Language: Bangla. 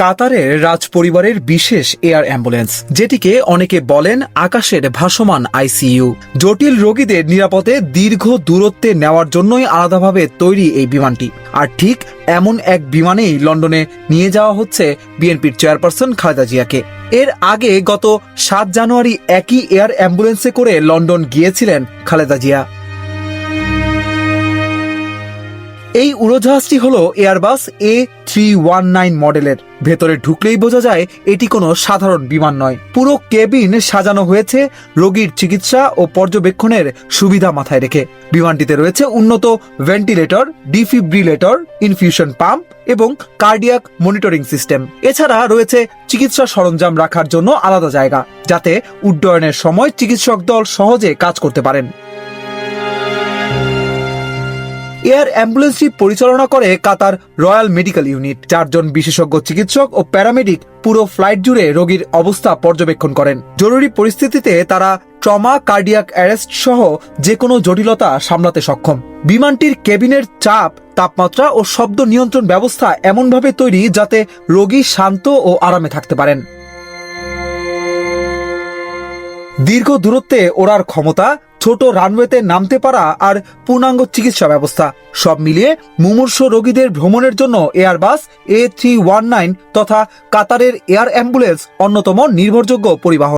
কাতারের রাজ পরিবারের বিশেষ এয়ার অ্যাম্বুলেন্স, যেটিকে অনেকে বলেন আকাশের ভাসমান আইসিইউ। জটিল রোগীদের নিরাপদে দীর্ঘ দূরত্বে নেওয়ার জন্যই আলাদাভাবে তৈরি এই বিমানটি। আর ঠিক এমন এক বিমানেই লন্ডনে নিয়ে যাওয়া হচ্ছে বিএনপির চেয়ারপারসন খালেদা জিয়াকে। এর আগে গত সাত জানুয়ারি একই এয়ার অ্যাম্বুলেন্সে করে লন্ডন গিয়েছিলেন খালেদা জিয়া। এই উড়োজাহাজটি হল Airbus A three one nine মডেলের। ভেতরে ঢুকলেই বোঝা যায় এটি কোনো সাধারণ বিমান নয়। পুরো কেবিন সাজানো হয়েছে রোগীর চিকিৎসা ও পর্যবেক্ষণের সুবিধা মাথায় রেখে। বিমানটিতে রয়েছে উন্নত ভেন্টিলেটর, ডিফিব্রিলেটর, ইনফিউশন পাম্প এবং কার্ডিয়াক মনিটরিং সিস্টেম। এছাড়া রয়েছে চিকিৎসা সরঞ্জাম রাখার জন্য আলাদা জায়গা, যাতে উড্ডয়নের সময় চিকিৎসক দল সহজে কাজ করতে পারেন। এয়ার অ্যাম্বুলেন্সটি পরিচালনা করে কাতার রয়্যাল মেডিকেল ইউনিট, চারজন বিশেষজ্ঞ চিকিৎসক ও প্যারামেডিক পুরো ফ্লাইট জুড়ে রোগীর অবস্থা পর্যবেক্ষণ করেন। জরুরি পরিস্থিতিতে তারা ট্রমা, কার্ডিয়াক অ্যারেস্ট সহ যে কোনো জটিলতা সামলাতে সক্ষম। বিমানটির কেবিনের চাপ, তাপমাত্রা ও শব্দ নিয়ন্ত্রণ ব্যবস্থা এমনভাবে তৈরি যাতে রোগী শান্ত ও আরামে থাকতে পারেন। দীর্ঘ দূরত্বে ওড়ার ক্ষমতা ছোট রানওয়েতে নামতে পারা আর পূর্ণাঙ্গ চিকিৎসা ব্যবস্থা। সব মিলিয়ে মুমূর্ষ রোগীদের ভ্রমণের জন্য Airbus A three one nine তথা কাতারের এয়ার অ্যাম্বুলেন্স অন্যতম নির্ভরযোগ্য পরিবহন।